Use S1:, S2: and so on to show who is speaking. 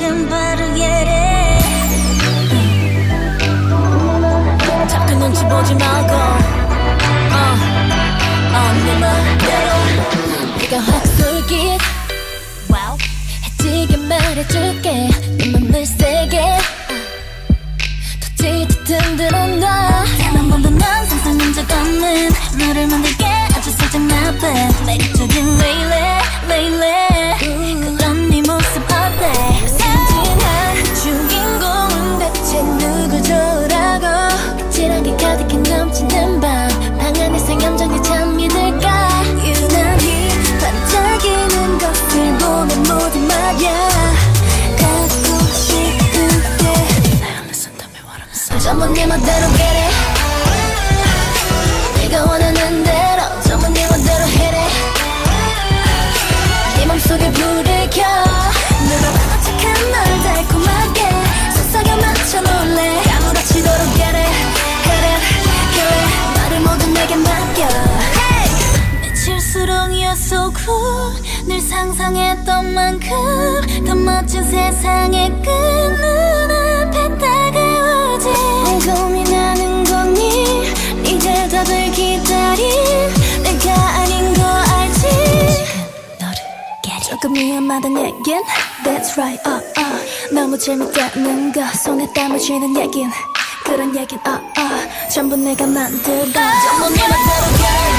S1: 조금 빠르게 해 자꾸 눈치 보지 말고 어, 어내 맘대로. 네가 확 솔깃 해지게 말해줄게. 내 맘을 게더 짙은 든든한 나한 번도 난 상상한 적 없는 너를 만들게. 넘치는 밤 방 안에서 감정이 참 믿을까? 유난히 반짝이는 것을 보면 모두 말야. 갖고 싶은데 전부 네 멋대로 get it 늘 상상했던 만큼 더 멋진 세상의 끝 눈 앞에 다가오지. 고민하는 거니? 네 대답을 기다린 내가 아닌 거 알지? 너를 조금 위험하단 얘긴 That's right. uh, uh. 너무 재밌다는 거. 손에 땀을 쥐는 얘긴. 그런 얘긴. uh, uh. 전부 내가 만들어 전부 네 맘대로